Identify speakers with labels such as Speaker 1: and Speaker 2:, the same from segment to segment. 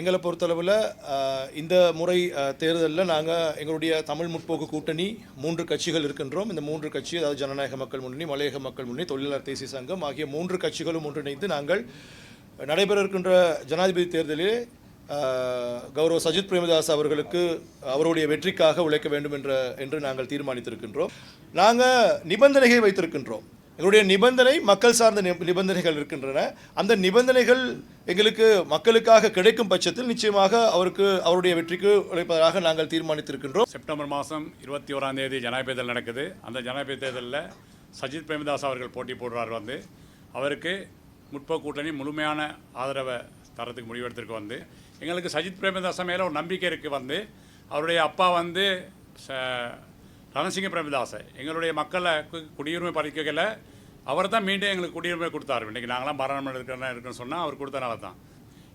Speaker 1: எங்களை பொறுத்தளவில் இந்த முறை தேர்தலில் நாங்கள் எங்களுடைய தமிழ் முற்போக்கு கூட்டணி மூன்று கட்சிகள் இருக்கின்றோம். இந்த மூன்று கட்சி அதாவது ஜனநாயக மக்கள் முன்னணி மலையக மக்கள் முன்னணி தொழிலாளர் தேசிய சங்கம் ஆகிய மூன்று கட்சிகளும் ஒன்றிணைந்து நாங்கள் நடைபெற இருக்கின்ற ஜனாதிபதி தேர்தலில் கௌரவ சஜித் பிரேமதாஸ் அவர்களுக்கு அவருடைய வெற்றிக்காக உழைக்க வேண்டும் என்ற என்று நாங்கள் தீர்மானித்திருக்கின்றோம். நாங்கள் நிபந்தனைகளை வைத்திருக்கின்றோம். எங்களுடைய நிபந்தனை மக்கள் சார்ந்த நிபந்தனைகள் இருக்கின்றன. அந்த நிபந்தனைகள் எங்களுக்கு மக்களுக்காக கிடைக்கும் பட்சத்தில் நிச்சயமாக அவருக்கு அவருடைய வெற்றிக்கு உழைப்பதாக நாங்கள் தீர்மானித்திருக்கின்றோம்.
Speaker 2: செப்டம்பர் மாதம் இருபத்தி ஓராம் தேதி ஜனாதிபதி தேர்தல் நடக்குது. அந்த ஜனாதிபதி தேர்தலில் சஜித் பிரேமதாஸ் அவர்கள் போட்டி போடுறார் வந்து. அவருக்கு முற்போக்கு கூட்டணி முழுமையான ஆதரவை தரத்துக்கு முடிவெடுத்திருக்கு வந்து. எங்களுக்கு சஜித் பிரேமதாஸ் மேலே ஒரு நம்பிக்கை இருக்குது வந்து. அவருடைய அப்பா வந்து ச- ரணசிங்க பிரேமதாசை எங்களுடைய மக்களை கு- குடியுரிமை பறிக்கல அவர் தான் மீண்டும் எங்களுக்கு குடியுரிமை கொடுத்தார். இன்றைக்கி நாங்களாம் பாராளுமன்ற இருக்கிறனா இருக்குன்னு சொன்னால் அவர் கொடுத்தனால தான்.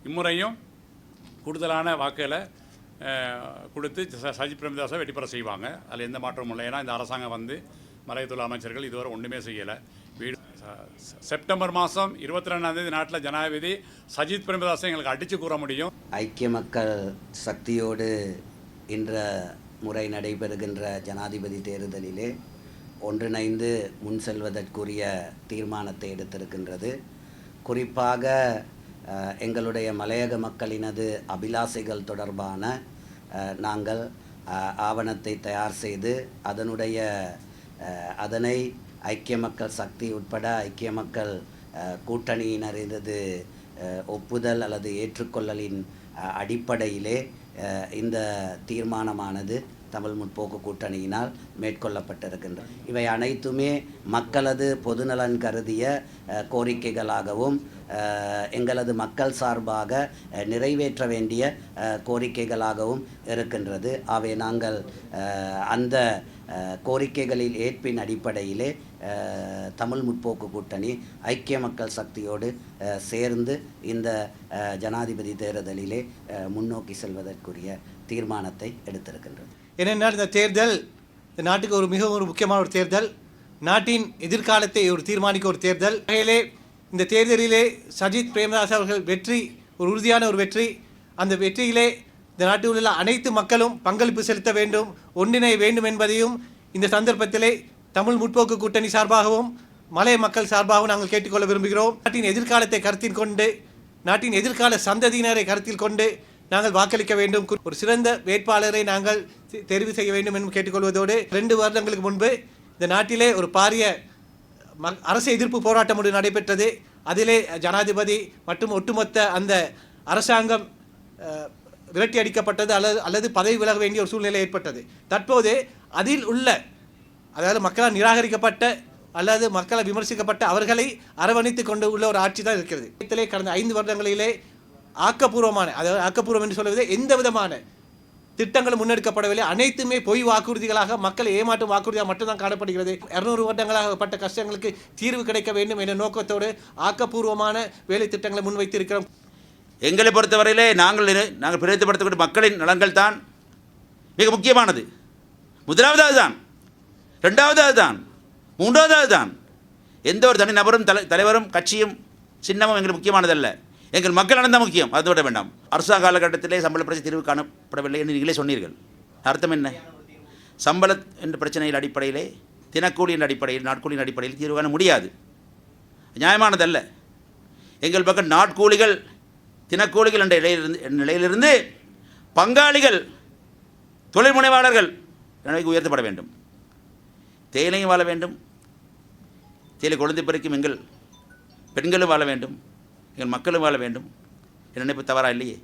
Speaker 2: இம்முறையும் கூடுதலான வாக்குகளை கொடுத்து ச- சஜித் பிரேமதாஸை வெற்றி செய்வாங்க. அதில் எந்த மாற்றமும் இல்லை. ஏன்னா இந்த அரசாங்கம் வந்து மலையத்துள்ள அமைச்சர்கள் இதுவரை ஒன்றுமே செய்யலை. வீடு செப்டம்பர் மாதம் இருபத்தி ரெண்டாந்தேதி நாட்டில் ஜனாதிபதி சஜித் பிரேமதாஸை எங்களுக்கு அடித்து கூற முடியும்.
Speaker 3: ஐக்கிய மக்கள் சக்தியோடு இன்ற முறை நடைபெறுகின்ற ஜனாதிபதி தேர்தலிலே ஒன்றிணைந்து முன் செல்வதற்குரிய தீர்மானத்தை எடுத்திருக்கின்றது. குறிப்பாக எங்களுடைய மலையக மக்களினது அபிலாசைகள் தொடர்பான நாங்கள் ஆவணத்தை தயார் செய்து அதனுடைய அதனை ஐக்கிய மக்கள் சக்தி உட்பட ஐக்கிய மக்கள் கூட்டணியினரது ஒப்புதல் அல்லது ஏற்றுக்கொள்ளலின் அடிப்படையிலே இந்த தீர்மானமானது. தமிழ் முற்போக்கு கூட்டணியினால் மேற்கொள்ளப்பட்டிருக்கின்றன இவை அனைத்துமே மக்களது பொதுநலன் கருதிய கோரிக்கைகளாகவும் எங்களது மக்கள் சார்பாக நிறைவேற்ற வேண்டிய கோரிக்கைகளாகவும் இருக்கின்றது. அவை நாங்கள் அந்த கோரிக்கைகளில் ஏற்பின் அடிப்படையிலே தமிழ் முற்போக்கு கூட்டணி ஐக்கிய மக்கள் சக்தியோடு சேர்ந்து இந்த ஜனாதிபதி தேர்தலிலே முன்னோக்கி செல்வதற்குரிய தீர்மானத்தை எடுத்திருக்கின்றது.
Speaker 4: ஏனென்றால் இந்த தேர்தல்? இந்த நாட்டுக்கு ஒரு மிகவும் ஒரு முக்கியமான ஒரு தேர்தல். நாட்டின் எதிர்காலத்தை ஒரு தீர்மானிக்க ஒரு தேர்தல். வகையிலே இந்த தேர்தலிலே சஜித் பிரேமதாஸ் அவர்கள் வெற்றி ஒரு உறுதியான ஒரு வெற்றி. அந்த வெற்றியிலே இந்த நாட்டில் உள்ள அனைத்து மக்களும் பங்களிப்பு செலுத்த வேண்டும் ஒன்றிணைய வேண்டும் என்பதையும் இந்த சந்தர்ப்பத்திலே தமிழ் முற்போக்கு கூட்டணி சார்பாகவும் மலைய மக்கள் சார்பாகவும் நாங்கள் கேட்டுக்கொள்ள விரும்புகிறோம். நாட்டின் எதிர்காலத்தை கருத்தில் கொண்டு நாட்டின் எதிர்கால சந்ததியினரை கருத்தில் கொண்டு நாங்கள் வாக்களிக்க வேண்டும். ஒரு சிறந்த வேட்பாளரை நாங்கள் தெரிவு செய்ய வேண்டும் என்று கேட்டுக்கொள்வதோடு ரெண்டு வருடங்களுக்கு முன்பு இந்த நாட்டிலே ஒரு பாரிய ம- அரசு எதிர்ப்பு போராட்டம் ஒன்று நடைபெற்றது. அதிலே ஜனாதிபதி மற்றும் ஒட்டுமொத்த அந்த அரசாங்கம் விரட்டி அடிக்கப்பட்டது அல்லது அல்லது பதவி விலக வேண்டிய ஒரு சூழ்நிலை ஏற்பட்டது. தற்போது அதில் உள்ள அதாவது மக்களால் நிராகரிக்கப்பட்ட அல்லது மக்களால் விமர்சிக்கப்பட்ட அவர்களை அரவணைத்து கொண்டு உள்ள ஒரு ஆட்சி தான் இருக்கிறது. கடந்த ஐந்து வருடங்களிலே ஆக்கப்பூர்வமான அதாவது ஆக்கப்பூர்வம் என்று சொல்வது எந்த விதமான திட்டங்களும் முன்னெடுக்கப்படவில்லை. அனைத்துமே பொய் வாக்குறுதிகளாக மக்களை ஏமாற்றும் வாக்குறுதியாக மட்டும்தான் காணப்படுகிறது. இரநூறு வருடங்களாக பட்ட கஷ்டங்களுக்கு தீர்வு கிடைக்க வேண்டும் என்ற நோக்கத்தோடு ஆக்கப்பூர்வமான வேலை திட்டங்களை முன்வைத்திருக்கிறோம்.
Speaker 5: எங்களை பொறுத்தவரையிலே நாங்கள் நாங்கள் பிரதிபடுத்தக்கூடிய மக்களின் நலன்கள் தான் மிக முக்கியமானது. முதலாவது அதுதான் ரெண்டாவது அதுதான் மூன்றாவது அதுதான் எந்த ஒரு தனி நபரும் தலை தலைவரும் கட்சியும் சின்னமும் எங்களுக்கு முக்கியமானதல்ல. எங்கள் மக்கள் நலன் தான் முக்கியம். அது விட வேண்டாம். அரசாங்க காலகட்டத்திலே சம்பள பிரச்சனை தீர்வு காணப்படவில்லை என்று நீங்களே சொன்னீர்கள். அர்த்தம் என்ன? சம்பள என்ற பிரச்சனையின் அடிப்படையிலே தினக்கூலியின் அடிப்படையில் நாட்கூலியின் அடிப்படையில் தீர்வு காண முடியாது. நியாயமானதல்ல. எங்கள் பக்கம் நாட்கூலிகள் தினக்கூலிகள் என்ற நிலையிலிருந்து நிலையிலிருந்து பங்காளிகள் தொழில் முனைவாளர்கள் நிலைக்கு உயர்த்தப்பட வேண்டும். தேயிலையும் வாழ வேண்டும். தேயிலை குழந்தை பிறக்கும் எங்கள் பெண்களும் வாழ வேண்டும். எங்கள் மக்களும் வாழ வேண்டும். என் நினைப்பு தவறா இல்லையே?